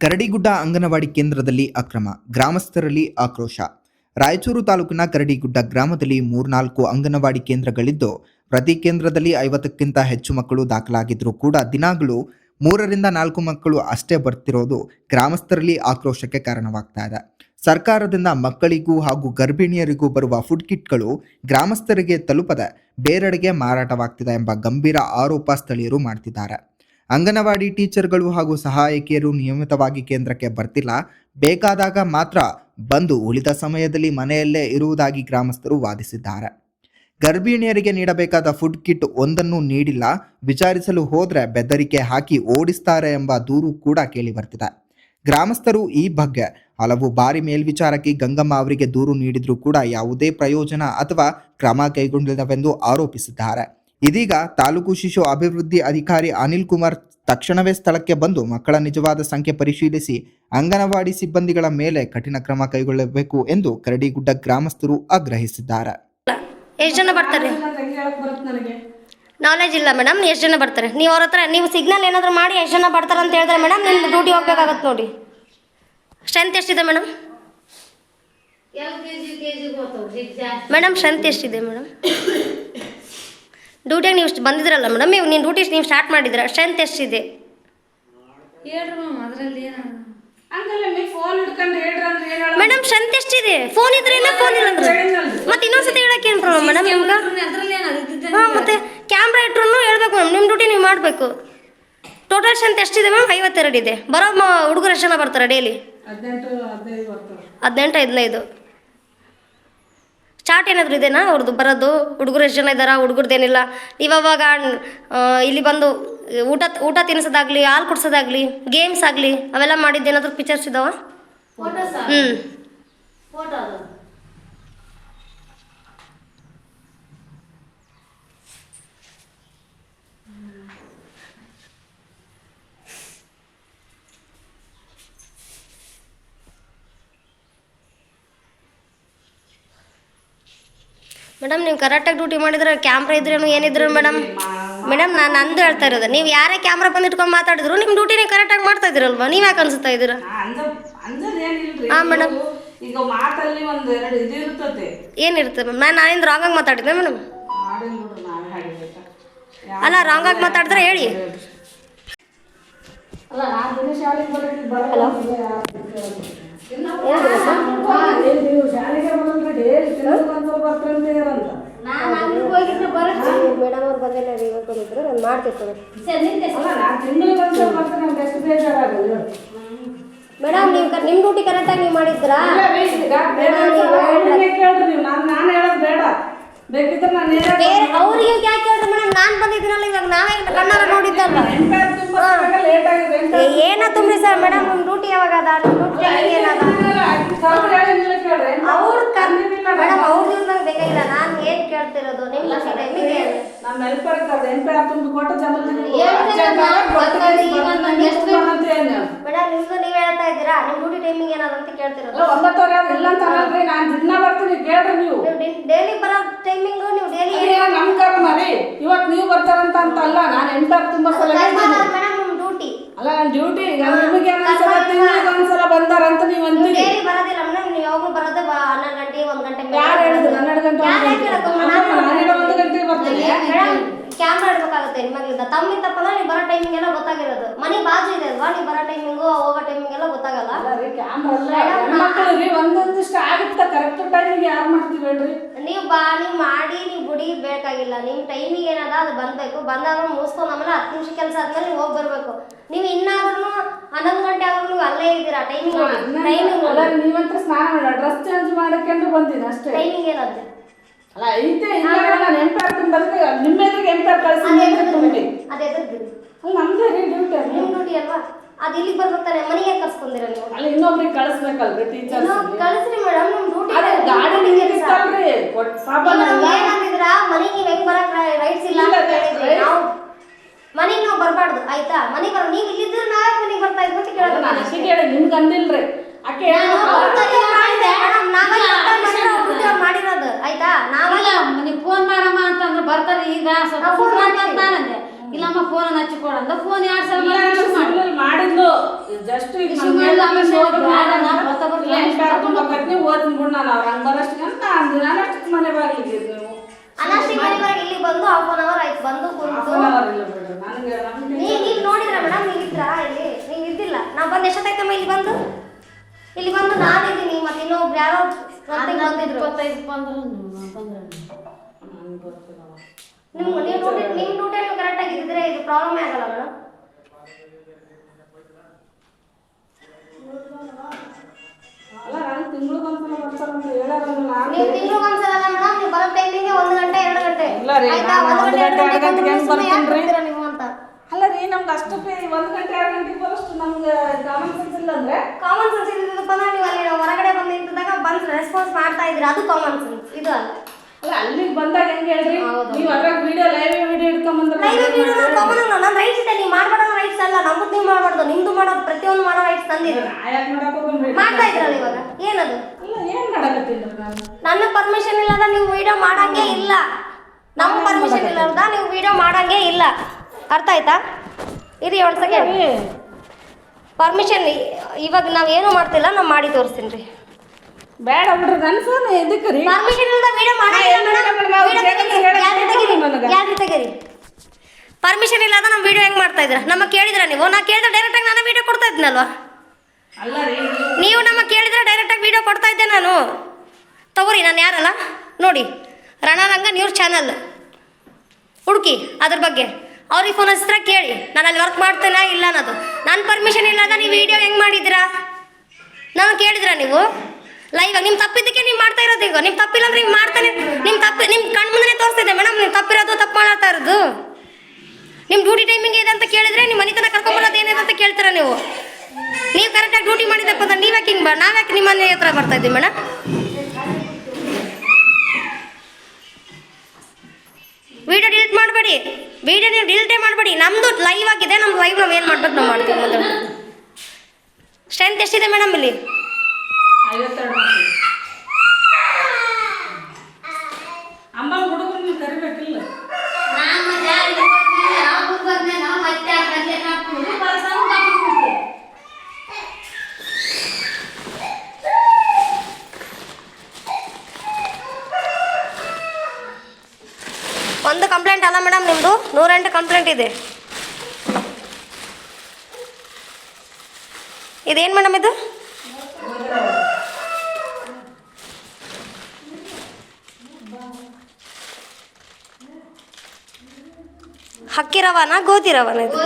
ಕರಡಿಗುಡ್ಡ ಅಂಗನವಾಡಿ ಕೇಂದ್ರದಲ್ಲಿ ಅಕ್ರಮ, ಗ್ರಾಮಸ್ಥರಲ್ಲಿ ಆಕ್ರೋಶ. ರಾಯಚೂರು ತಾಲೂಕಿನ ಕರಡಿಗುಡ್ಡ ಗ್ರಾಮದಲ್ಲಿ ಮೂರ್ನಾಲ್ಕು ಅಂಗನವಾಡಿ ಕೇಂದ್ರಗಳಿದ್ದು, ಪ್ರತಿ ಕೇಂದ್ರದಲ್ಲಿ ಐವತ್ತಕ್ಕಿಂತ ಹೆಚ್ಚು ಮಕ್ಕಳು ದಾಖಲಾಗಿದ್ರೂ ಕೂಡ ದಿನಾಗಲೂ ಮೂರರಿಂದ ನಾಲ್ಕು ಮಕ್ಕಳು ಅಷ್ಟೇ ಬರ್ತಿರೋದು ಗ್ರಾಮಸ್ಥರಲ್ಲಿ ಆಕ್ರೋಶಕ್ಕೆ ಕಾರಣವಾಗ್ತಾ ಇದೆ. ಸರ್ಕಾರದಿಂದ ಮಕ್ಕಳಿಗೂ ಹಾಗೂ ಗರ್ಭಿಣಿಯರಿಗೂ ಬರುವ ಫುಡ್ ಕಿಟ್ಗಳು ಗ್ರಾಮಸ್ಥರಿಗೆ ತಲುಪದೆ ಬೇರೆಡೆಗೆ ಮಾರಾಟವಾಗ್ತಿದೆ ಎಂಬ ಗಂಭೀರ ಆರೋಪ ಸ್ಥಳೀಯರು ಮಾಡ್ತಿದ್ದಾರೆ. ಅಂಗನವಾಡಿ ಟೀಚರ್ಗಳು ಹಾಗೂ ಸಹಾಯಕಿಯರು ನಿಯಮಿತವಾಗಿ ಕೇಂದ್ರಕ್ಕೆ ಬರ್ತಿಲ್ಲ. ಬೇಕಾದಾಗ ಮಾತ್ರ ಬಂದು ಉಳಿದ ಸಮಯದಲ್ಲಿ ಮನೆಯಲ್ಲೇ ಇರುವುದಾಗಿ ಗ್ರಾಮಸ್ಥರು ವಾದಿಸಿದ್ದಾರೆ. ಗರ್ಭಿಣಿಯರಿಗೆ ನೀಡಬೇಕಾದ ಫುಡ್ ಕಿಟ್ ಒಂದನ್ನು ನೀಡಿಲ್ಲ. ವಿಚಾರಿಸಲು ಹೋದರೆ ಬೆದರಿಕೆ ಹಾಕಿ ಓಡಿಸ್ತಾರೆ ಎಂಬ ದೂರು ಕೂಡ ಕೇಳಿ ಬರ್ತಿದೆ. ಗ್ರಾಮಸ್ಥರು ಈ ಬಗ್ಗೆ ಹಲವು ಬಾರಿ ಮೇಲ್ವಿಚಾರಕಿ ಗಂಗಮ್ಮ ಅವರಿಗೆ ದೂರು ನೀಡಿದರೂ ಕೂಡ ಯಾವುದೇ ಪ್ರಯೋಜನ ಅಥವಾ ಕ್ರಮ ಕೈಗೊಂಡಿಲ್ಲವೆಂದು ಆರೋಪಿಸಿದ್ದಾರೆ. ಇದೀಗ ತಾಲೂಕು ಶಿಶು ಅಭಿವೃದ್ಧಿ ಅಧಿಕಾರಿ ಅನಿಲ್ ಕುಮಾರ್ ತಕ್ಷಣವೇ ಸ್ಥಳಕ್ಕೆ ಬಂದು ಮಕ್ಕಳ ನಿಜವಾದ ಸಂಖ್ಯೆ ಪರಿಶೀಲಿಸಿ ಅಂಗನವಾಡಿ ಸಿಬ್ಬಂದಿಗಳ ಮೇಲೆ ಕಠಿಣ ಕ್ರಮ ಕೈಗೊಳ್ಳಬೇಕು ಎಂದು ಕರಡಿಗುಡ್ಡ ಗ್ರಾಮಸ್ಥರು ಆಗ್ರಹಿಸಿದ್ದಾರೆ. ಎಷ್ಟು ಜನ ಬರ್ತಾರೆ? ನಾಲೆಜ್ ಇಲ್ಲ ಮೇಡಮ್ ಎಷ್ಟು ಜನ ಬರ್ತಾರೆ? ನೀವು ಅವ್ರ ಹತ್ರ ನೀವು ಸಿಗ್ನಲ್ ಏನಾದರೂ ಮಾಡಿ ಎಷ್ಟು ಜನ ಬರ್ತಾರೆ ಅಂತ ಹೇಳಿದ್ರೆ ಮೇಡಮ್ ನಿಮ್ಮ ಡ್ಯೂಟಿ ಹೋಗ್ಬೇಕಾಗತ್ತೆ ನೋಡಿ. ಸ್ಟ್ರೆಂತ್ ಎಷ್ಟಿದೆ ಮೇಡಮ್ ಮೇಡಮ್ ಸ್ಟ್ರೆಂತ್ ಎಷ್ಟಿದೆ ಮೇಡಮ್ ಡ್ಯೂಟಿಯಾಗ ನೀವು ಇಷ್ಟು ಬಂದಿದ್ರಲ್ಲ ಮೇಡಮ್ ನೀವು ನೀವು ಡ್ಯೂಟಿ ನೀವು ಸ್ಟಾರ್ಟ್ ಮಾಡಿದ್ರೆ ಸ್ಟ್ರೆಂತ್ ಎಷ್ಟಿದೆ? ಹೇಳ್ರಿ ಮ್ಯಾಮ್ ಅದರಲ್ಲಿ ಹೇಳ ಮೇಡಮ್ ಸ್ಟ್ರೆಂತ್ ಎಷ್ಟಿದೆ? ಫೋನ್ ಇದ್ರೆ ಫೋನ್ ಇಲ್ಲ ಅಂದ್ರೆ? ಮತ್ತೆ ಇನ್ನೊಂದ್ಸತಿ ಹೇಳಕ್ಕೆ ಏನು ಪ್ರಾಬ್ಲಮ್ ಮೇಡಮ್ ನಿಮ್ಗೆ? ಹಾಂ ಮತ್ತೆ ಕ್ಯಾಮ್ರಾ ಇಟ್ರು ಹೇಳ್ಬೇಕು ಮ್ಯಾಮ್ ನಿಮ್ಮ ಡ್ಯೂಟಿ ನೀವು ಮಾಡಬೇಕು. ಟೋಟಲ್ ಸ್ಟ್ರೆಂತ್ ಎಷ್ಟಿದೆ ಮ್ಯಾಮ್ ಐವತ್ತೆರಡು ಇದೆ. ಬರೋ ಮ ಹುಡುಗರು ಎಷ್ಟು ಜನ ಬರ್ತಾರೆ ಡೈಲಿ ಹದಿನೆಂಟು ಹದಿನೈದು. ಹದಿನೆಂಟು ಏನಾದರೂ ಇದೆಯಾ ಅವ್ರದ್ದು ಬರೋದು ಹುಡುಗರು ಎಷ್ಟು ಜನ ಇದ್ದಾರಾ ಹುಡುಗರ್ದೇನಿಲ್ಲ. ಇವಾಗ ಇಲ್ಲಿ ಬಂದು ಊಟ ಊಟ ತಿನ್ನಿಸೋದಾಗ್ಲಿ ಹಾಲು ಕುಡ್ಸೋದಾಗ್ಲಿ ಗೇಮ್ಸ್ ಆಗಲಿ ಅವೆಲ್ಲ ಮಾಡಿದ್ದೇನಾದರೂ ಪಿಕ್ಚರ್ಸ್ ಇದಾವ? ಹ್ಞೂ ಮೇಡಮ್ ನೀವು ಕರೆಕ್ಟಾಗಿ ಡ್ಯೂಟಿ ಮಾಡಿದ್ರೆ ಕ್ಯಾಮ್ರಾ ಇದ್ರೇನು ಏನಿದ್ರು ಮೇಡಮ್? ಮೇಡಮ್ ನಾನು ನಂದು ಹೇಳ್ತಾ ಇರೋದು ನೀವು ಯಾರೇ ಕ್ಯಾಮ್ರಾ ಬಂದು ಇಟ್ಕೊಂಡು ಮಾತಾಡಿದ್ರು ನಿಮ್ಮ ಡ್ಯೂಟಿ ನೀವು ಕರೆಕ್ಟಾಗಿ ಮಾಡ್ತಾ ಇದ್ದೀರಲ್ವಾ? ನೀವು ಯಾಕೆ ಅನ್ಸುತ್ತಾ ಇದ್ದೀರಾ? ಹಾಂ ಮೇಡಮ್. ಈಗ ಮಾತಲ್ಲಿ ಒಂದು ಎರಡು ಇದು ಇರ್ತತೆ ಏನಿರುತ್ತೆ ಮ್ಯಾಮ್ ನಾನು ನಾನಿಂದ ರಾಂಗಾಗಿ ಮಾತಾಡಿದ್ದೆ ಮೇಡಮ್? ಅಲ್ಲ ರಾಂಗಾಗಿ ಮಾತಾಡಿದ್ರೆ ಹೇಳಿ. ಅಲ್ಲ ನಾನ್ ದಿನ ಶಾಲೆಗೆ ಬರೋದು ಬರಲ್ಲ ನೀವು ಶಾಲೆಗೆ ಬರೋದ್ರೆ ಡೇಲಿ ತಿನ್ನೋದು ಬರ್ತಾರಂತ ಮೇಡಮ್ ಅವ್ರು ಬಂದಿಲ್ಲ ನಾನು ಮಾಡ್ತಿರ್ತಾರೆ ಅಲ್ಲ ನಾನ್ ಹೇಳು. ಮೇಡಮ್ ನೀವು ನಿಮ್ಮ ಡ್ಯೂಟಿ ಕರೆಕ್ಟಾಗಿ ನೀವು ಮಾಡಿದ್ರಾ ಇಲ್ಲ ಈಗ ಬೇರೆ ಒಂದ್ಸಲ ಅವ್ರನ್ನೇ ನೀವು ನಾನು ನಾನು ಹೇಳೋದು ಬೇಡ. ಬೇಕಿದ್ರೆ ನಾನು ನೇರ ಬೇರೆ ಅವ್ರಿಗೆ ಯಾಕೆ ಹೇಳ್ರಿ ಮೇಡಮ್? ನಾನು ಬಂದಿದ್ದೀನಲ್ಲ ಇವಾಗ ನಾವೇ ಕಣ್ಣಾರ ನೋಡಿದ್ದಲ್ಲ ಏನ ತುಂಬ್ರಿ ಸರ್ ಮೇಡಮ್ ನಿಮ್ಮ ಡ್ಯೂಟಿ ಯಾವಾಗ ಅದ? ನಿಮ್ಮ ಡ್ಯೂಟಿ ಏನದ ನಮ್ಮ ಅದು ಕರ್ದು ಎಂಪಾರು ತುಂಬ ಕೊಟ್ಟು ಮೇಡಮ್ ನಿಮ್ದು ನೀವು ಹೇಳ್ತಾ ಇದ್ದೀರಾ? ನಿಮ್ಮ ಡ್ಯೂಟಿ ಟೈಮಿಂಗ್ ಏನದ ಅಂತ ಕೇಳ್ತಿರೋದು. ಒಂಬತ್ತುವರೆ ಆದ್ರೆ ಇಲ್ಲ ಅಂತ ಅನ್ನಲ್ರಿ ನಾನು ದಿನ ಬರ್ತೀನಿ ಕೇಳ್ರಿ ನೀವು. ಡೈಲಿ ಬರೋ ಟೈಮಿಂಗು ನೀವು ಡೈಲಿ ನಮ್ ಕರ್ಮ ರೀ. ಇವತ್ತು ನೀವು ಬರ್ತಾರಂತ ಅಂತ ಅಲ್ಲ ನಾನು ಎಂಪಾರು ತುಂಬಾ ಸಲ. ಮೇಡಮ್ ನಿಮ್ಮ ಡ್ಯೂಟಿ. ಅಲ್ಲ ನನ್ನ ಡ್ಯೂಟಿ ನಿಮಗೆ ಒಂದ್ಸಲ ತಿಂಗಳಿಗೆ ಒಂದ್ಸಲ ಬಂದಾರಂತ ನೀವು ಅಂತೀರಿ. ಡೈಲಿ ಬರೋದಿಲ್ಲ ಮೇಡಮ್ ನೀವು ಯಾವಾಗಲೂ ಬರೋದೇ ಹನ್ನೊಂದು ಗಂಟೆ ಒಂದು ಗಂಟೆ ಯಾರು ಹೇಳಿದ್ರು? ಹನ್ನೆರಡು ಗಂಟೆ ಬರ್ತೀನಿ. ಕ್ಯಾಮ್ರಾ ಇಡ್ಬೇಕಾಗುತ್ತೆ ನಿಮಗಿಂದ ತಮ್ಮಿಂದ ತಪ್ಪಲ್ಲ ನೀವು ಬರೋ ಟೈಮಿಂಗ್ ಎಲ್ಲ ಗೊತ್ತಾಗಿರೋದು. ಮನೆ ಬಾಜು ಇದೆ ಅಲ್ವಾ? ನೀವು ಬರೋ ಟೈಮಿಂಗು ಹೋಗೋ ಟೈಮಿಂಗ್ ಎಲ್ಲ ಗೊತ್ತಾಗಲ್ಲ? ರೀ ಒಂದೊಂದಿಷ್ಟು ಆಗುತ್ತೆ? ಕರೆಕ್ಟ್ ಟೈಮಿಗೆ ಯಾರು ಮಾಡ್ತೀವಿ ಹೇಳ್ರಿ? ನೀವು ಬಾ ನೀವು ಮಾಡಿ ನೀವು ಬುಡಿ ಬೇಕಾಗಿಲ್ಲ. ನಿಮ್ಮ ಟೈಮಿಂಗ್ ಏನದ ಅದು ಬಂದಬೇಕು. ಬಂದಾಗ ಮುಗಿಸ್ಕೊಂಡು ಆಮೇಲೆ ಹತ್ತು ನಿಮಿಷ ಕೆಲಸ ಆದ್ಮೇಲೆ ನೀವು ಹೋಗಿ ಬರಬೇಕು. ನೀವು ಇನ್ನಾದ್ರೂ ಹನ್ನೊಂದು ಗಂಟೆ ಆದ್ರೂ ನೀವು ಅಲ್ಲೇ ಇದ್ದೀರಾ? ಟೈಮಿಂಗ್ ಟೈಮಿಂಗ್ ನೀವಂತ್ರ ಸ್ನಾನ ಮಾಡ. ಡ್ರೆಸ್ ಚೇಂಜ್ ಮಾಡಕ್ಕೆ ಬಂದಿನಿ ಅಷ್ಟೇ. ಟೈಮಿಂಗ್ ಏನಂತೆ ಅಲ್ಲ ಐತೆ ಇಲ್ಲ ನಾನು ಎಂಪಾರ್ ತುಂಬದಕ್ಕೆ ನಿಮ್ಮ ಎದುರಿಗೆ ಎಂಪೈರ್ ಕಳಿಸಿ ತುಂಬಿ ಅದು ಎದುರ್ದಿರಿ ಅಲ್ಲ ನಮ್ದೇ ರೀ ಡ್ಯೂಟಿ ಅದು ನಿಮ್ಮ ಡ್ಯೂಟಿ ಅಲ್ವಾ? ಅದು ಇಲ್ಲಿಗೆ ಬರ್ಬೇಕಾರೆ ಮನೆಗೆ ಕರ್ಸ್ಕೊಂಡಿರ ನೀವು? ಅಲ್ಲ ಇನ್ನೊಬ್ರಿಗೆ ಕಳಿಸ್ಬೇಕಲ್ರಿ ಟೀಚರ್ ಕಳಿಸ್ರಿ ಮೇಡಮ್ ನಮ್ಮ ಡ್ಯೂಟಿ ಅದೇ ಗಾಡಿ ನಿಂತಿತ್ತಲ್ರಿ ಕೊಟ್ ಪಾಪ ನಂಗ ಏನಂದಿದ್ರ ಮನೆಗೆ ನೀವು ಹೆಂಗ್ ಬರಕ್ ರೈಟ್ಸ್ ಇಲ್ಲ ಅಂತ ಹೇಳಿದ್ರಿ. ನಾವು ಮನೆಗೆ ನಾವು ಬರಬಾರ್ದು ಆಯ್ತಾ? ಮನೆಗೆ ಬರ ನೀವು ಇಲ್ಲಿದ್ರೆ ನಾವೇ ಮನೆಗೆ ಬರ್ತಾ ಇದ್ವಿ ಅಂತ ಕೇಳಬೇಕು ನಾನು ಅಷ್ಟೇ ಕೇಳಿ ನಿಮ್ಗೆ ಅಂದಿಲ್ರಿ. ಆಕೆ ಮಾಡಿರೋದು ಆಯ್ತಾ ನಾವೇ ಇಲ್ಲ ನೀವು ಫೋನ್ ಮಾಡಮ್ಮ ಅಂತಂದ್ರೆ ಬರ್ತಾರೆ ಈಗ ಸ್ವಲ್ಪ ಫೋನ್ ಮಾಡ್ತೀವಿ. ಇಲ್ಲಮ್ಮ ಇಲ್ಲ ಫೋನ್ ಹಚ್ಚಿ ಕೊಡಂದ ಫೋನ್ ಯಾರು ಸಲ ಮಾಡಿದ್ಲು ಜಸ್ಟ್ ಈಗ ನಾನು ನಾನು ಓದ್ತೀನಿ ಬಿಡು ನಾನು. ಅವ್ರ ಹಂಗ್ ಅಂತ. ನಾನು ಅಷ್ಟು ಮನೆ ಬಾಗಿಲಿಗೆ ಇದ್ವಿ ನೀವು. ಅನಾಷ್ಟಿಕ್ ಮನೆವರೆಗೆ ಇಲ್ಲಿ ಬಂದು ಹಾಫ್ ಅನ್ ಅವರ್ ಆಯ್ತು. ಬಂದು ಕುಂತು. ನೋಡಿದ್ರ ಮೇಡಮ್ ನೀವು ಇದ್ರಾ ಇಲ್ಲಿ? ನೀವು ಇದ್ದಿಲ್ಲ. ನಾ ಬಂದು ಎಷ್ಟೊತ್ತಾಯ್ತಮ್ಮ ಇಲ್ಲಿ ಬಂದು? ಇಲ್ಲಿ ಬಂದು ನಾನಿದ್ದೀನಿ ಮತ್ತೆ ಇನ್ನೊಬ್ರು ಯಾರೋ ಇಪ್ಪತ್ತೈದು ಬಂದ್ರು ಬಂದ್ರು ನನ್ಗೆ ಗೊತ್ತಿಲ್ಲವ್ವ. ನಿಮ್ ನೀವು ಡ್ಯೂಟಿ ನಿಮ್ಮ ಡ್ಯೂಟಿ ನೀವು ಕರೆಕ್ಟ್ ಆಗಿದ್ದಿದ್ರೆ ಇದು ಪ್ರಾಬ್ಲಮ್ ಆಗಲ್ಲ ಮೇಡಮ್ ಅಲ್ಲ ತಿಂಗ್ಳಿಗೊಂದ್ಸಲ ನೀವು ತಿಂಗಳು ಒಂದ್ಸಲ ಮೇಡಮ್ ನೀವು ಬರೋ ಟೈಮಿಗೆ ಒಂದು ಗಂಟೆ ಎರಡು ಗಂಟೆ. ಇಲ್ಲ ರೀ, ಆಯ್ತಾ? ಒಂದು ಗಂಟೆ ಎರಡು ಗಂಟೆ, ಹೆಂಗ್ ಬರ್ತೀನಿ ರೀ? ನೀವು ಅಂತ. ಅಲ್ಲ ರೀ ನಮ್ಗೆ ಅಷ್ಟಕ್ಕೆ ಒಂದು ಗಂಟೆ ಎರಡು ಗಂಟೆಗೆ ಬರೋಷ್ಟು ನಮ್ಗೆ ಕಾಮನ್ ಸೆನ್ಸ್ ಇಲ್ಲ ಅಂದ್ರೆ? ಕಾಮನ್ ಸೆನ್ಸ್ ನೀವು ಅಲ್ಲಿ ಹೊರಗಡೆ ಬಂದು ನಿಂತಿದ್ದಾಗ ಬಂದು ರೆಸ್ಪಾನ್ಸ್ ಮಾಡ್ತಾ ಇದ್ದೀರಾ? ಅದು ಕಾಮನ್ ಸೆನ್ಸ್ ಇದು ಅಲ್ಲ. ಅಲ್ಲ ಅಲ್ಲಿಗೆ ಬಂದಾಗ ಹೆಂಗೆ ಹೇಳ್ರಿ. ನೀವು ಕಾಮನ್ ಅಲ್ಲ ನನ್ನ ರೈಟ್ಸ್ ಇದೆ ನೀವು ರೈಟ್ಸ್ ಅಲ್ಲ. ನಮ್ಮದು ನೀವು ಮಾಡಬಾರ್ದು. ನಿಮ್ದು ಮಾಡೋದು ಪ್ರತಿಯೊಂದು ಮಾಡೋ ರೈಟ್ಸ್ ಮಾಡ್ತಾ ಇದ್ರಲ್ಲ ಇವಾಗ. ಏನದು? ನನ್ನ ಪರ್ಮಿಷನ್ ಇಲ್ಲದ ನೀವು ವಿಡಿಯೋ ಮಾಡಂಗೆ ಇಲ್ಲ. ನಮ್ಮ ಪರ್ಮಿಷನ್ ಇಲ್ಲದ ನೀವು ವಿಡಿಯೋ ಮಾಡಂಗೆ ಇಲ್ಲ. ಅರ್ಥ ಆಯ್ತಾ? ಇರಿ ಒಂದು ಸೆಕೆಂಡ್ ಪರ್ಮಿಷನ್ ಇವಾಗ ನಾವು ಏನು ಮಾಡ್ತಿಲ್ಲ ನಾವು ಮಾಡಿ ತೋರಿಸ್ತೀನಿ ರೀ. ಬೇಡ ಬಿಡ್ರಿ ನನ್ನ ಫೋನ್ ಎದಕ್ಕೆ ರೀ? ಪರ್ಮಿಷನ್ ಇಲ್ಲದ ವಿಡಿಯೋ ಮಾಡಂಗಿಲ್ಲ ಮೇಡಮ್ ಮೇಡಮ್, ನಾವು ವಿಡಿಯೋ ಜಗತ್ತಿಗೆ ಹೇಳಕ್ ಗ್ಯಾಲರಿ ತೆಗೀರಿ ನನಗೆ. ಗ್ಯಾಲರಿ ತೆಗೀರಿ ಪರ್ಮಿಷನ್ ಇಲ್ಲದ ನಮ್ಮ ವಿಡಿಯೋ ಹೆಂಗ್ ಮಾಡ್ತಾ ಇದ್ದೀರಾ? ನಮ್ಮ ಕೇಳಿದ್ರ ನೀವು? ನಾ ಕೇಳಿದ್ರೆ ಡೈರೆಕ್ಟ್ ಆಗಿ ನಾನು ವಿಡಿಯೋ ಕೊಡ್ತಾ ಇದ್ನಲ್ವಾ? ನೀವು ನಮ್ಮ ಕೇಳಿದ್ರೆ ಡೈರೆಕ್ಟ್ ಆಗಿ ವಿಡಿಯೋ ಕೊಡ್ತಾ ಇದ್ದೆ ನಾನು. ತಗೋರಿ ನಾನು ಯಾರಲ್ಲ? ನೋಡಿ ರಣರಂಗ ನ್ಯೂಸ್ ಚಾನಲ್ ಹುಡುಕಿ ಅದ್ರ ಬಗ್ಗೆ. ಅವ್ರಿಗೆ ಫೋನ್ ಹಚ್ಚಿದ್ರೆ ಕೇಳಿ. ನಾನು ಅಲ್ಲಿ ವರ್ಕ್ ಮಾಡ್ತೇನೆ ಇಲ್ಲ ಅನ್ನೋದು. ನನ್ನ ಪರ್ಮಿಷನ್ ಇಲ್ಲದ ನೀವು ವಿಡಿಯೋ ಹೆಂಗೆ ಮಾಡಿದ್ದೀರಾ? ನಾನು ಕೇಳಿದ್ರಾ ನೀವು? ಲೈವ್ ನಿಮ್ಮ ತಪ್ಪಿದ್ದಕ್ಕೆ ನೀವು ಮಾಡ್ತಾ ಇರೋದು ಈಗ. ನಿಮ್ಮ ತಪ್ಪಿಲ್ಲ ಅಂದ್ರೆ ಹಿಂಗೆ ಮಾಡ್ತಾನೆ ನಿಮ್ಮ ತಪ್ಪು ನಿಮ್ಮ ಕಣ್ಣು ಮುಂದೆ ತೋರಿಸ್ತಿದ್ದೆ ಮೇಡಮ್ ನೀವು ತಪ್ಪಿರೋದು ತಪ್ಪು ಮಾಡ್ತಾ ಇರೋದು ನಿಮ್ಮ ಡ್ಯೂಟಿ ಟೈಮಿಂಗ್ ಇದೆ ಅಂತ ಕೇಳಿದ್ರೆ ನಿಮ್ಮ ಮನೆತನ ಕರ್ಕೊಂಬರೋದು ಏನಿದೆ ಅಂತ ಕೇಳ್ತೀರಾ ನೀವು? ನೀವು ಕರೆಕ್ಟಾಗಿ ಡ್ಯೂಟಿ ಮಾಡಿದಪ್ಪ ಅಂದ್ರೆ ನೀವು ಯಾಕೆ ಹಿಂಗೆ ಬಾ ನಾವು ಯಾಕೆ ನಿಮ್ಮ ಮನೆ ಹತ್ರ ಬರ್ತಾ ಇದ್ದೀವಿ ಮೇಡಮ್ ವಿಡಿಯೋ ಡಿಲೀಟ್ ಮಾಡಬೇಡಿ. ವಿಡಿಯೋ ನೀವು ಡಿಲೀಟೇ ಮಾಡಬೇಡಿ. ನಮ್ಮದು ಲೈವ್ ಆಗಿದೆ. ನಮ್ಮ ಲೈವ್ ನಾವು ಏನು ಮಾಡ್ಬೇಕು ನಾವು ಮಾಡ್ತೀವಿ ಮುಂದೆ ಸ್ಟ್ರೆಂತ್ ಎಷ್ಟಿದೆ ಮೇಡಮ್ ಇಲ್ಲಿ ಐವತ್ತೆರಡು ವರ್ಷ ಅಮ್ಮ ಹುಡುಗರು ನೀವು ಕರಿಬೇಕಿಲ್ಲ ನಾನು ಜಾರಿಗೆ ಹೋದ್ಮೇಲೆ ಅವ್ರು ಬಂದ್ಮೇಲೆ ನಾವು ಮತ್ತೆ ಆ ಕಡೆ ಹಾಕ್ಕೊಂಡು ಬರ್ಸೋದು ತಪ್ಪಿಸ್ಬಿಡ್ತೀವಿ. ಒಂದು ಕಂಪ್ಲೇಂಟ್ ಅಲ್ಲ ಮೇಡಮ್ ನಿಮ್ಮದು ನೂರೆಂಟು ಕಂಪ್ಲೇಂಟ್ ಇದೆ. ಇದೇನು ಮೇಡಮ್ ಇದು? ಹಕ್ಕಿ ರವಾನ ಗೋಧಿ ರವಾನ ಇದು?